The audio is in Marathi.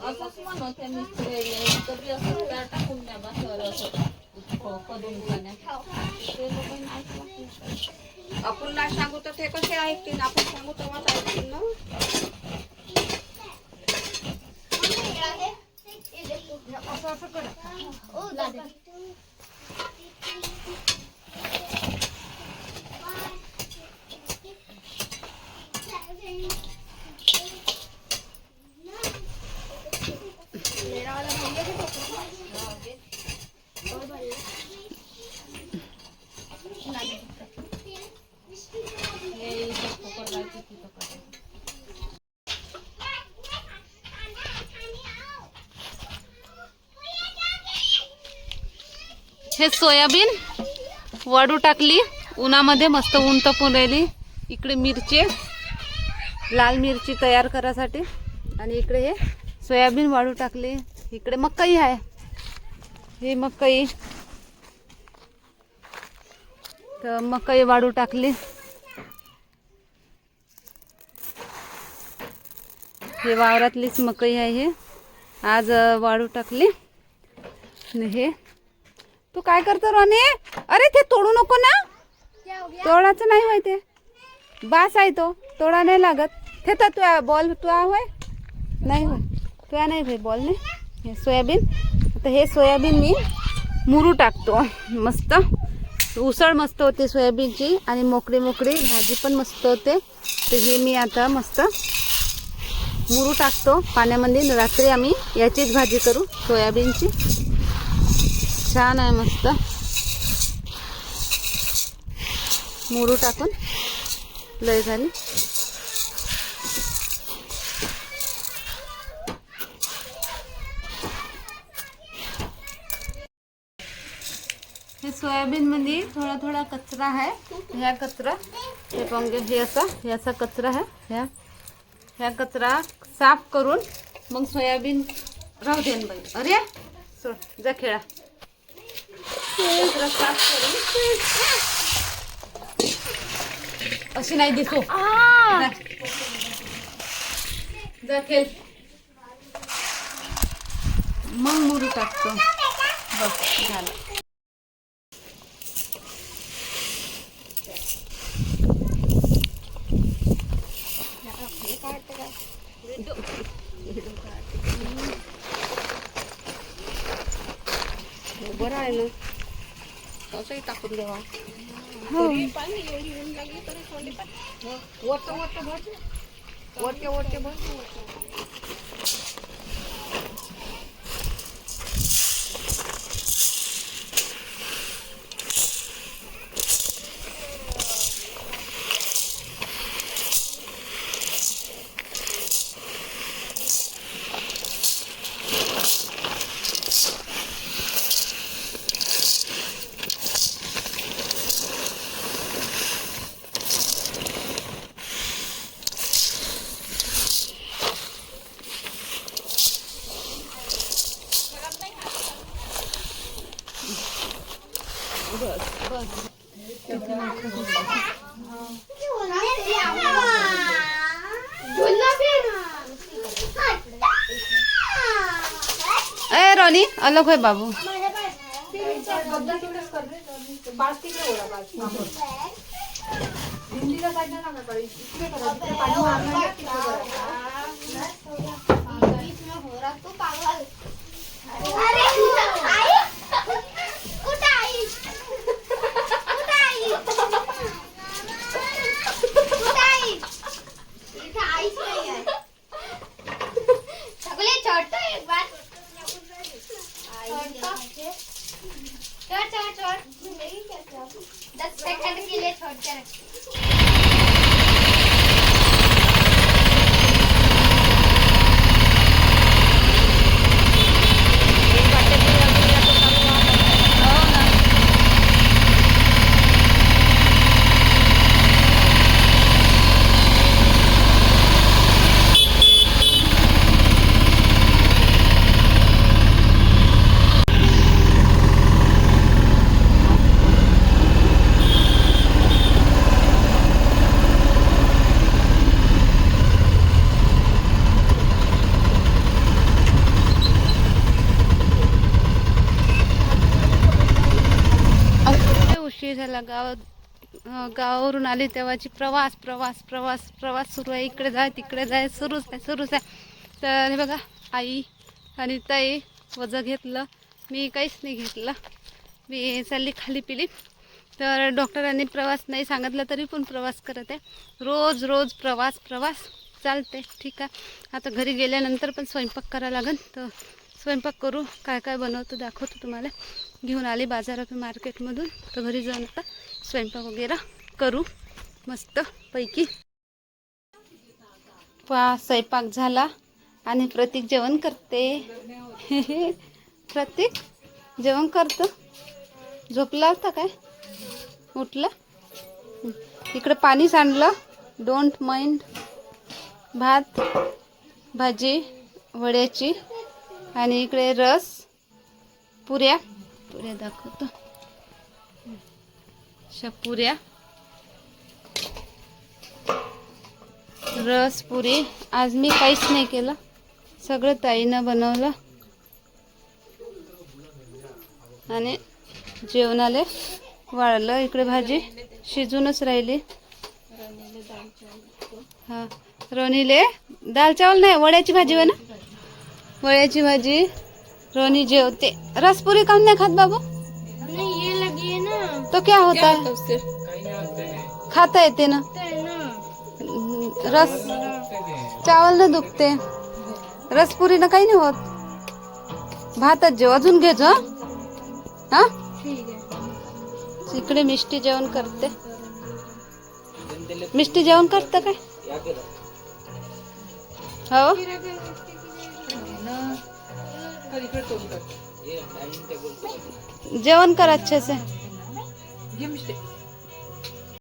असंच म्हणत आहे मिस्त्री कधी असं त्या टाकून द्या बा सर असं क- करून पाण्यात ते लोक नाही ऐकत. आपण ना सांगू तर ते कसे ऐकतील आपण सांगू तेव्हाच ऐकतील ना हे हे सोयाबीन वाढू टाकली उन्हामध्ये मस्त ऊन तपून राहिली. इकडे मिरची लाल मिरची तयार करायसाठी आणि इकडे हे सोयाबीन वाढू टाकली. इकडे मकई आहे. ही मकई. तर मकई वाढू टाकली. हे वावरातलीच मकई आहे हे. आज वाळू टाकली. आणि हे तू काय करतो रोने अरे ते तोडू नको ना. तोडाचं नाही होय ते. बास आहे तो. तोडा नाही लागत. ते तर तुया बॉल तुया होय? नाही होय. तुया नाही होय बॉल नाही हे सोयाबीन. आता हे सोयाबीन मी मुरू टाकतो. मस्त. उसळ मस्त होते सोयाबीनची आणि मोकळी मोकळी. भाजी पण मस्त होते. तर हे मी आता मस्त मुरू टाकतो. पाण्यामध्ये रात्री आम्ही याचीच भाजी करू सोयाबीनची. छान आहे मस्त. मुरू टाकून लय झाली. हे सोयाबीन मध्ये थोडा थोडा कचरा आहे. ह्या कचरा हे पंगे हे असा याचा कचरा आहे. ह्या ह्या कचरा साफ करून मग सोयाबीन राहू देन बाई. अरे सोड जा खेळा. कचरा साफ करून अशी नाही दिसू जा. जा खेळ मग मुरू टाकतो बस झालं बरं आहे ना तसंही टाकून द्यावा हो. वरचं वरचं भर वरचे वरचे भर ए रोनी अलग होय बाबू सगळे छोट एक बार छोट. छोट छोट. दस सेकंड के लिए उशीर झाला गावात गावावरून आले तेव्हाची प्रवास प्रवास प्रवास प्रवास सुरू आहे इकडे जाय तिकडे जाय सुरूच आहे सुरूच आहे. तर हे बघा आई आणि ताई वजं घेतलं मी काहीच नाही घेतलं. मी चालली खाली पिली. तर डॉक्टरांनी प्रवास नाही सांगितला तरी पण प्रवास करत. आहे रोज रोज प्रवास प्रवास चालते ठीक आहे. आता घरी गेल्यानंतर पण स्वयंपाक करावं लागेल तर स्वयंपाक करू काय काय बनवतो दाखवतो तुम्हाला. घेऊन आले बाजारातून मार्केटमधून. तर घरी जाऊन आता स्वयंपाक वगैरे करू. मस्त पैकी. पा स्वयंपाक झाला आणि प्रतीक जेवण करते. प्रतीक जेवण करतो. झोपला होता काय? उठला? इकडं पाणी सांडलं डोंट माइंड भात भाजी वड्याची. आणि इकडे रस पुऱ्या. पुऱ्या दाखवतो. अशा पुऱ्या. रस पुरी. आज मी काहीच नाही केलं. सगळं ताईनं बनवलं. आणि जेवणाले वाळलं. इकडे भाजी शिजूनच राहिली. हा. रोनीले दाल चावल नाही वड्याची भाजी ना वड्याची भाजी रोनी जेवते रसपुरी काऊन नाही खात बाबू? नहीं ये लगी है ना. तो क्या होता है? उससे? खाता ना. है ना. रस चावल न दुखते. रसपुरीनं काही नाही होत. भातच जेव अजून घे जो हा. ठीक है इकडे मिष्टी जेवण करते. मिष्टी जेवण करतं काय? हो? तर इकडे तोंड कर. जेवण कर अच्छे से. घे मिस्टेक.